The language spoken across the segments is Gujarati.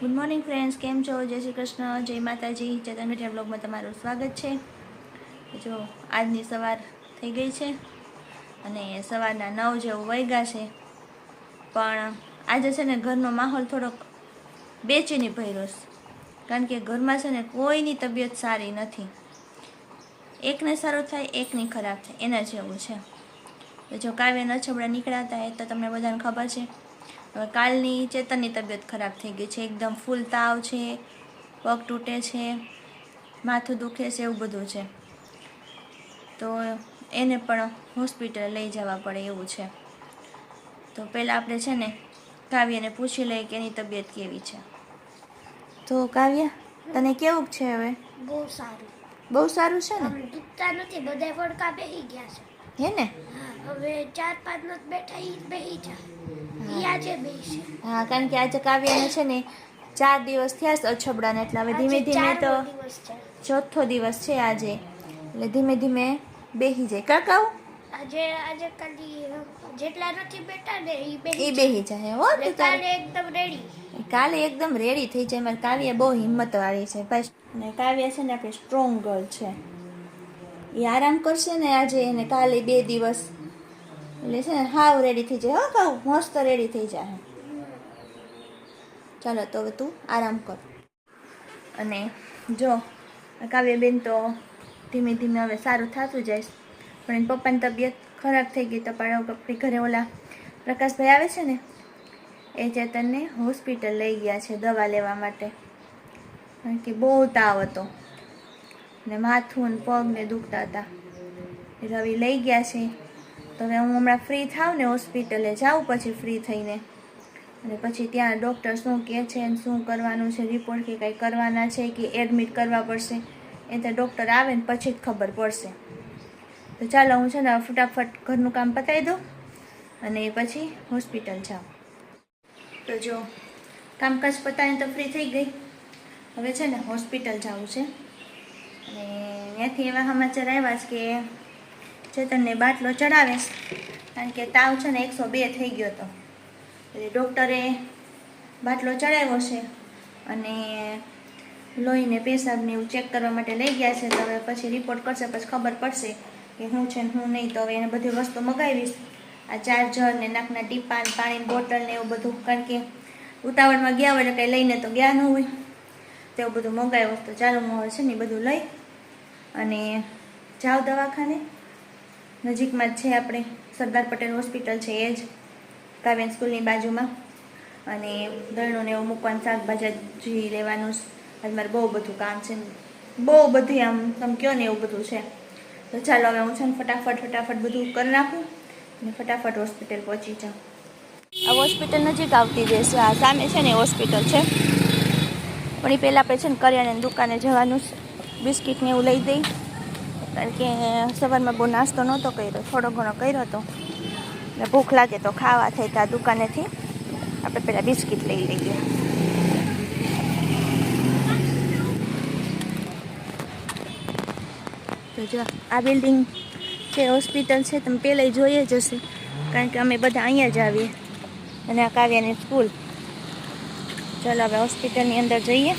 ગુડ મોર્નિંગ ફ્રેન્ડ્સ કેમ છો? જય શ્રી કૃષ્ણ. જય માતાજી. ચેતન ગઢિયા બ્લોગમાં તમારું સ્વાગત છે. જો, આજની સવાર થઈ ગઈ છે અને સવારના નવ જેવું વૈગા છે. પણ આજે છે ને ઘરનો માહોલ થોડોક બેચેની ભર્યો છે. કારણ કે ઘરમાં છે ને કોઈની તબિયત સારી નથી. એકને સારું થાય, એકની ખરાબ થાય. એના જેવું છે. જો કાવ્ય નછબડા નીકળ્યા હતા, એ તો તમને બધાને ખબર છે. કાલની ચેતનની તબિયત ખરાબ થઈ ગઈ છે. એકદમ ફૂલ તાવ છે પગ તૂટે છે માથું દુખે છે એવું બધું છે. તો એને પણ હોસ્પિટલ લઈ જવા પડે એવું છે. તો પહેલાં આપણે છે ને કાવ્યને પૂછી લઈએ કે એની તબિયત કેવી છે. તો કાવ્ય તને કેવું છે હવે? બહુ સારું. બહુ સારું છે ને? દુખતા નથી બધા ફડકા બેહી ગયા છે. હે ને? હવે ચાર પાંચ બેઠા ઈ બેહી જાય. હા. કારણ કે આજે કાવ્યને છે ને ચાર દિવસ થયા છે અછબડાને એટલે હવે ધીમે ધીમે તો ચોથો દિવસ છે આજે. એટલે ધીમે ધીમે બેસી જાય. કાકાઓ? આજે આજે ખાલી જેટલા નથી બેઠા ને ઈ એ બેહી જાય. હો કાલે એકદમ રેડી કાલે એકદમ રેડી થઈ જાય. મારી કાવ્ય બહુ હિંમત વાળી છે. ભાઈ અને કાવ્ય છે ને આપણે સ્ટ્રોંગ ગર્લ છે. એ આરામ કરશે ને આજે એને કાલે બે દિવસ એટલે છે ને હાવ રેડી થઈ જાય હો કહું મસ્ત રેડી થઈ જાય ચાલો તો હવે તું આરામ કર. અને જો કાવ્યબેન તો ધીમે ધીમે હવે સારું થતું જાય પણ એની પપ્પાની તબિયત ખરાબ થઈ ગઈ તો પણ ઘરે ઓલા પ્રકાશભાઈ આવે છે ને, એ ચેતનને હોસ્પિટલ લઈ ગયા છે દવા લેવા માટે. કારણ કે બહુ તાવ હતો. ને માથું ને પગ ને દુખતા હતા. એટલે હવે લઈ ગયા છે. તો હવે હું હમણાં ફ્રી થાવ ને હોસ્પિટલે જાઉં પછી ફ્રી થઈને. અને પછી ત્યાં ડૉક્ટર શું કહે છે અને શું કરવાનું છે રિપોર્ટ કે કંઈ કરવાના છે કે એડમિટ કરવા પડશે, એ તો ડૉક્ટર આવે ને પછી જ ખબર પડશે. તો ચાલો હું છે ને ફટાફટ ઘરનું કામ પતાવી દઉં અને પછી હોસ્પિટલ જાઉં. તો જો, કામકાજ પતાવીને તો ફ્રી થઈ ગઈ. હવે છે ને હોસ્પિટલ જવું છે. અને ત્યાંથી એવા સમાચાર આવ્યા છે કે ચેતનને બાટલો ચડાવીશ કારણ કે તાવ છે ને એકસો બે થઈ ગયો હતો. એટલે ડૉક્ટરે બાટલો ચડાવ્યો છે અને લોહીને પેશાબને એવું ચેક કરવા માટે લઈ ગયા છે. તો હવે પછી રિપોર્ટ કરશે, પછી ખબર પડશે કે હું છે ને હું નહીં. તો હવે એને બધી વસ્તુ મગાવીશ. આ ચાર્જર ને નાકના ટીપા ને પાણીની બોટલ ને એવું બધું. કારણ કે ઉતાવળમાં ગયા હોય એટલે કંઈ લઈને તો ગયા ન હોય. તેવું બધું મંગાવ્યું તો ચાલો હું છે ને બધું લઈ અને જાઓ દવાખાને. નજીકમાં જ છે આપણે. સરદાર પટેલ હોસ્પિટલ છે એ જ કાવ્યન સ્કૂલની બાજુમાં. અને દળનું ને એવું મૂકવાનું, શાકભાજી લેવાનું. આજ મારે બહુ બધું કામ છે. બહુ બધી આમ, તમે કહો ને એવું બધું છે. તો ચાલો હવે હું છે ને ફટાફટ ફટાફટ બધું કરી નાખું અને ફટાફટ હોસ્પિટલ પહોંચી જાઉં. આ હોસ્પિટલ નજીક આવતી જશે આ સામે છે ને હોસ્પિટલ છે. પણ એ પહેલાં આપણે છે ને કરિયાણાની દુકાને જવાનું બિસ્કિટને બિસ્કિટ એવું લઈ દઈ. કારણ કે સવારમાં બહુ નાસ્તો નહોતો કર્યો, થોડો ઘણો કર્યો હતો ને ભૂખ લાગે તો ખાવા થાય ત્યાં દુકાનેથી. આપણે પહેલાં બિસ્કિટ લઈ લઈએ. તો જો, આ બિલ્ડિંગ છે હોસ્પિટલ છે, તમે પહેલાં જોઈએ જ હશે. કારણ કે અમે બધા અહીંયા જ આવીએ. અને આ કાવ્યાની સ્કૂલ ચાલો હવે હોસ્પિટલની અંદર જઈએ.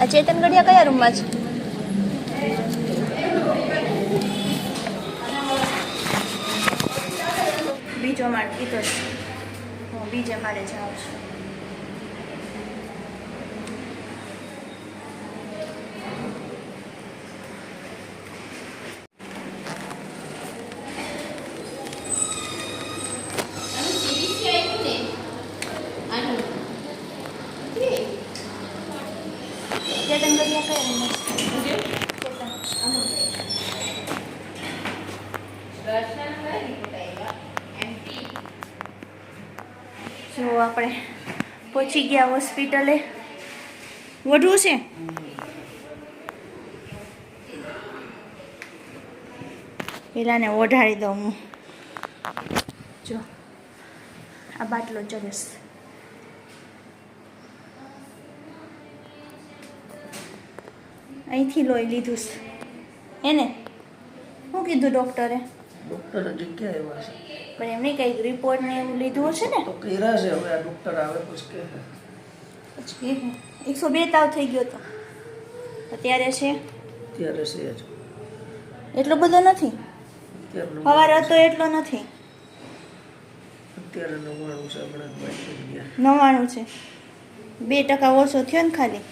આ ચેતન ગઢિયા કયા રૂમમાં છે? બીજો માળ કીધો છે. બીજે મારે જાઉં છું ચેતન ગઢિયા કયા રૂમમાં છે ચેતન જો આપણે પહોંચી ગયા હોસ્પિટલે. વઢવું છે? પેલાને ઓઢાડી દઉં હું. જો, આ બાટલો ચડેશ અહીંથી લોહી લીધું છે. એને? શું કીધું ડૉક્ટરે ડૉક્ટર હજી ક્યાં આવ્યા છે. પણ એમને કંઈક રિપોર્ટ ને એવું લીધું હશે ને? તો કર્યા છે હવે આ ડૉક્ટર આવે પછી કે એકસો બે તાવ થઈ ગયો તો. અત્યારે છે? અત્યારે છે એટલો બધો નથી? સવારે હતો એટલો નથી? અત્યારે નવ્વાણું છે હમણાં નવ્વાણું છે. બે ટકા ઓછો થયો ને ખાલી.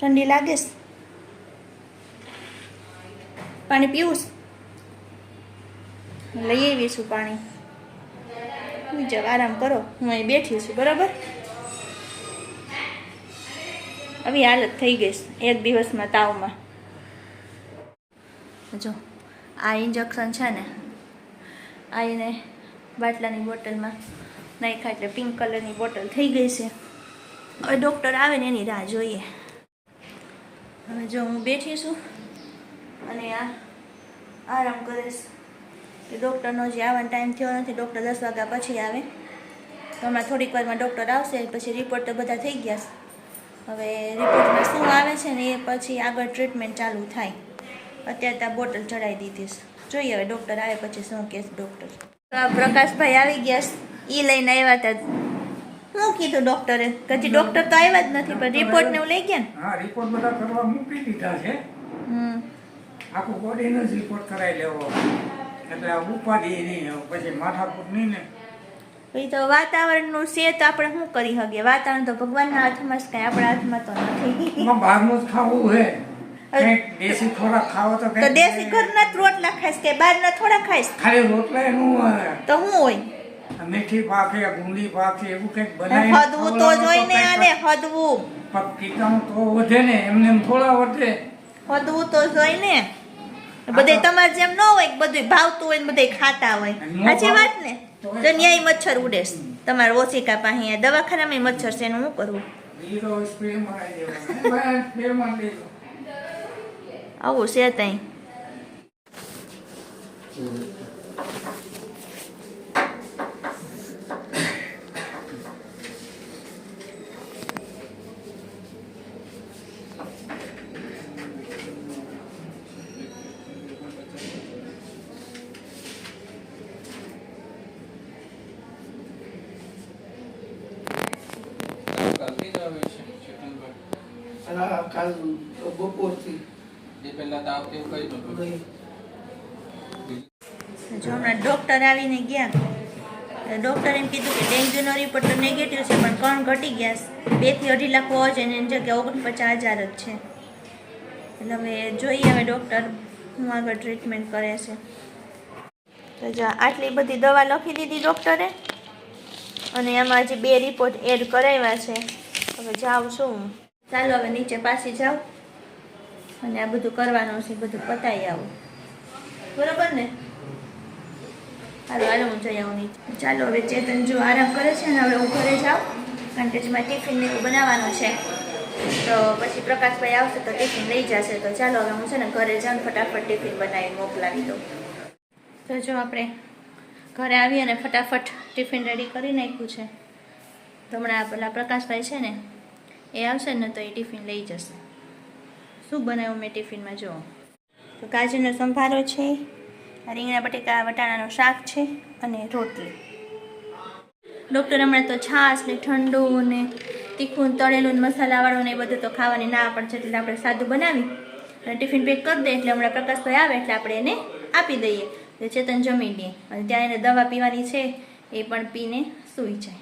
ઠંડી લાગે છે? પાણી પીવું છે? લઈ આવીશું પાણી. સુઈ જાઓ આરામ કરો. હું અહીં બેઠી છું, બરાબર? આવી હાલત થઈ ગઈ છે, એક દિવસમાં તાવમાં. જો, આ ઇન્જેક્શન છે ને, આ એને બાટલાની બોટલમાં નાખ્યા એટલે પિંક કલરની બોટલ થઈ ગઈ છે. હવે ડૉક્ટર આવે ને એની રાહ જોઈએ. હવે જો હું બેઠી છું, અને આ આરામ કરીશ કે ડૉક્ટરનો જે આવવાનો ટાઈમ થયો નથી ડૉક્ટર દસ વાગ્યા પછી આવે. તો હમણાં થોડીક વારમાં ડૉક્ટર આવશે પછી રિપોર્ટ તો બધા થઈ ગયા હવે રિપોર્ટમાં શું આવે છે ને એ પછી આગળ ટ્રીટમેન્ટ ચાલુ થાય. અત્યારે ત્યાં બોટલ ચડાવી દીધીશ જોઈએ હવે ડૉક્ટર આવે પછી શું કહેશ ડૉક્ટર. પ્રકાશભાઈ આવી ગયા એ લઈને આવ્યા હતા. શું કીધું ડૉક્ટરે? કદી ડૉક્ટર તો આવ્યા જ નથી પણ રિપોર્ટ ને એવું લઈ ગયા ને? હા રિપોર્ટ બધા કરવા મૂકી દીધા છે. હમ. આખું બોડીનો જ રિપોર્ટ કરાવી લેવો. એટલે ઉપાધિ નહીં પછી માથાકૂટ નહીં ને. તો વાતાવરણનું છે તો આપણે શું કરી શકીએ? વાતાવરણ તો ભગવાનના હાથમાં જ કાંઈ આપણા હાથમાં તો નથી. બહારનું જ ખાવું હે દેશી ખોરાક ખાવો તો તો દેશી ઘરના રોટલા ખાઈશ કે બહારના થોડા ખાઈશ? ખાલી રોટલા એનું તો શું હોય? મીઠી પાકે ગુંદી પાક એવું કંઈક બનાવી હદવું તો જોઈને આને હદવું. પણ કીટાણુ તો વધે ને એમને એમ થોડા વધે. હદવું તો જોઈને બધે તમારે જેમ ન હોય કે બધું ભાવતું હોય ને બધે ખાતા હોય. સાચી વાત ને? તો ન્યાય મચ્છર ઉડે છે. તમારે ઓછીકા પાસે દવાખાનામાં મચ્છર છે એનું શું કરવું આવું છે ત્યાં કાલથી જ આવે છે ચેતનભાઈ અને આ કાલ બપોરથી એ પહેલા તાવ કેવું કઈ નતું જો હમણાં ડૉક્ટર આવીને ગયા. ડૉક્ટરે એમ કીધું કે ડેન્ગ્યુનો રિપોર્ટ તો નેગેટિવ છે પણ કણ ઘટી ગયા બેથી અઢી લાખ હોવા છે અને એની જગ્યાએ ઓગણપચાસ હજાર જ છે. એટલે હવે જોઈએ હવે ડૉક્ટર હું આગળ ટ્રીટમેન્ટ કરે છે. તો જો આટલી બધી દવા લખી દીધી ડૉક્ટરે અને એમાં હજી બે રિપોર્ટ એડ કરાવ્યા છે. હવે જાઉં છું હું. ચાલો હવે નીચે પાછી જાઓ. અને આ બધું કરવાનું છે, બધું પતાવી આવું. બરોબર ને? હાલો હાલો, હું જઈ આવું નીચે. ચાલો, હવે ચેતન જો આરામ કરે છે ને, હવે હું ઘરે જાઉં. કારણ કે જેમાં ટિફિન ને બનાવવાનું છે. તો પછી પ્રકાશભાઈ આવશે તો ટિફિન લઈ જશે. તો ચાલો, હવે હું છે ને ઘરે જાઉં ફટાફટ ટિફિન બનાવી મોકલાવી દઉં. તો જો આપણે ઘરે આવી અને ફટાફટ ટિફિન રેડી કરી નાખ્યું છે. તો હમણાં પેલા પ્રકાશભાઈ છે ને એ આવશે ને તો એ ટિફિન લઈ જશે. શું બનાવ્યું મેં ટિફિનમાં, જુઓ. તો ગાજરનો સંભારો છે, રીંગણા બટેકા વટાણાનું શાક છે અને રોટલી. ડૉક્ટર હમણાં તો છાશ ને ઠંડુ ને તીખું તળેલું મસાલાવાળું ને એ બધું તો ખાવાની ના પણ છે, એટલે આપણે સાદું બનાવી અને ટિફિન પેક કરી દઈએ એટલે હમણાં પ્રકાશભાઈ આવે, એટલે આપણે એને આપી દઈએ. ચેતન જમી લઈએ અને ત્યાં એને દવા પીવાની છે, એ પણ પીને સૂઈ જાય.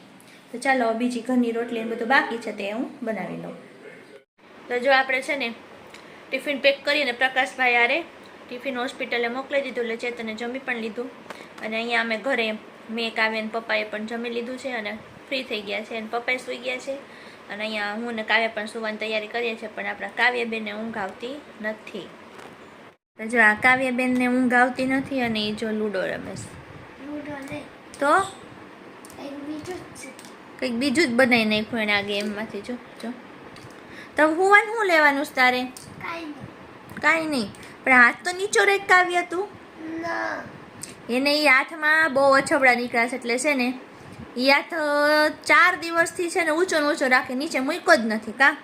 તો ચાલો બીજી ઘરની રોટલી બધું બાકી છે તે હું બનાવી લઉં. તો જો આપણે છે ને ટિફિન પેક કરીને પ્રકાશભાઈ આરે ટિફિન હોસ્પિટલે મોકલી દીધું એટલે ચેતને જમી પણ લીધું. અને અહીંયા અમે ઘરે મેં કાવ્ય અને પપ્પાએ પણ જમી લીધું છે અને ફ્રી થઈ ગયા છે. અને પપ્પાએ સૂઈ ગયા છે. અને અહીંયા હું ને કાવ્ય પણ સુવાની તૈયારી કરીએ છીએ પણ આપણા કાવ્યબેનને ઊંઘ આવતી નથી. તો જો આ કાવ્યબેનને ઊંઘ આવતી નથી અને એ જો લૂડો રમે છે. તો? બીજું કંઈક બીજું જ બનાવી નાખ્યું એને આ ગેમમાંથી. જો જો. તો હુવાનું શું લેવાનું છે તારે? કાંઈ નહીં. પણ હાથ તો નીચો રેક કાવ્ય તું? એને એ હાથમાં બહુ અછબડા નીકળ્યા છે એટલે છે ને એ હાથ ચાર દિવસથી છે ને ઊંચો ને ઊંચો રાખે નીચે મૂક્યો જ નથી કા?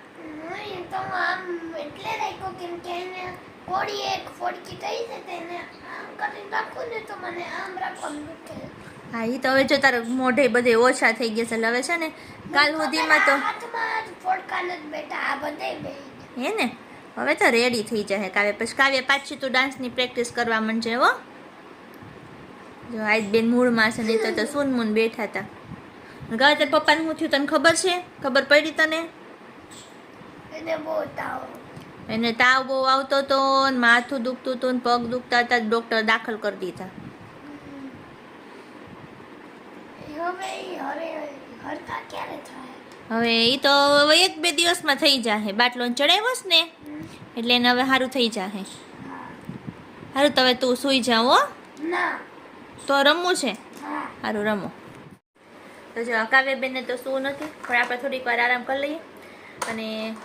કોડી એક ફોડકી થઈ છે તેને આમ કરીને રાખું ને તો મને આમ રાખવાનું હા એ તો હવે જો તારે મોઢે બધે ઓછા થઈ ગયા છે લવે હવે છે ને કાલ સુધીમાં તો હે ને? હવે તો રેડી થઈ જાય કાવ્ય. પછી કાવ્ય પાછી તું ડાન્સની પ્રેક્ટિસ કરવા માંડજે હો. જો આજ બેન મૂળમાં છે નહીં તો તો સૂન મૂન બેઠા હતા. ગાવે તાર પપ્પાને શું થયું તને ખબર છે? ખબર પડી તને? એને બહુ તાવ. એને તાવ બહુ આવતો હતો ને માથું દુખતું હતું ને પગ દુખતા હતા ડૉક્ટર દાખલ કરી દીધા. હવે હરે હરતા ક્યારે થાય? હવે એ તો એક બે દિવસમાં થઈ જાહે. બાટલો ચડાવ્યો છે ને? એટલે એને હવે સારું થઈ જાહે. સારું તો હવે તું સૂઈ ના. તો રમવું છે? સારું રમો. તો જો કાવ્યબેનને તો શું નથી પણ આપણે થોડીક વાર આરામ કરી લઈએ. અને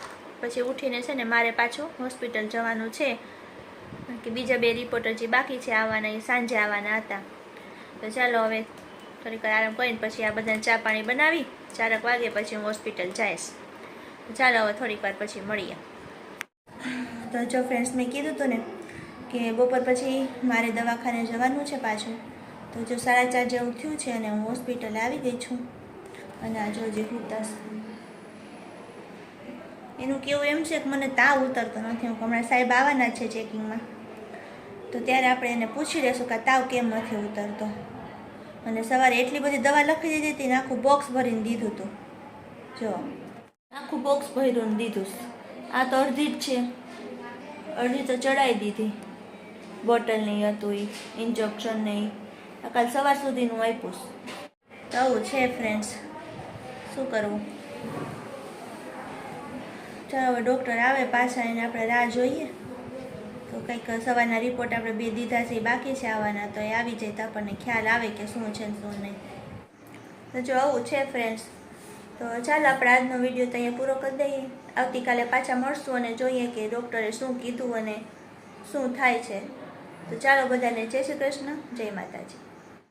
પછી ઉઠીને છે ને મારે પાછું હોસ્પિટલ જવાનું છે. કે બીજા બે રિપોર્ટર જે બાકી છે આવવાના એ સાંજે આવવાના હતા. તો ચાલો હવે થોડીક આરામ કરીને પછી આ બધાને ચા પાણી બનાવી, ચારક વાગે પછી હું હોસ્પિટલ જઈશ. ચાલો હવે થોડીક વાર પછી મળીએ. તો જો ફ્રેન્ડ્સ મેં કીધું હતું ને કે બપોર પછી મારે દવાખાને જવાનું છે પાછું. તો જો સાડા ચાર જેવું થયું છે અને હું હોસ્પિટલ આવી ગઈ છું. અને આ જો જે હુતાસ. એનું કેવું એમ છે કે મને તાવ ઉતરતો નથી. હું હમણાં સાહેબ આવવાના છે ચેકિંગમાં તો ત્યારે આપણે એને પૂછી લેશું કે તાવ કેમ નથી ઉતરતો. અને સવારે એટલી બધી દવા લખી દીધી હતી ને આખું બોક્સ ભરીને દીધું હતું. જો. આખું બોક્સ ભરીને દીધું. આ તો અડધી જ છે. અડધી તો ચડાવી દીધી. બોટલ નહીં હતું એ ઇન્જેક્શન નહીં આ કાલ સવાર સુધીનું આપ્યું. તો આવું છે ફ્રેન્ડ્સ શું કરવું? ચાલો હવે ડૉક્ટર આવે પાછા એને આપણે રાહ જોઈએ. તો કંઈક સવારના રિપોર્ટ આપણે બે દીધા છે બાકી છે આવવાના, તો એ આવી જાય તો આપણને ખ્યાલ આવે કે શું છે ને શું નહીં. તો જો આવું છે ફ્રેન્ડ્સ તો ચાલો આપણે આજનો વીડિયો તો અહીંયા પૂરો કરી દઈએ. આવતીકાલે પાછા મળશું અને જોઈએ કે ડૉક્ટરે શું કીધું અને શું થાય છે. તો ચાલો બધાને જય શ્રી કૃષ્ણ, જય માતાજી.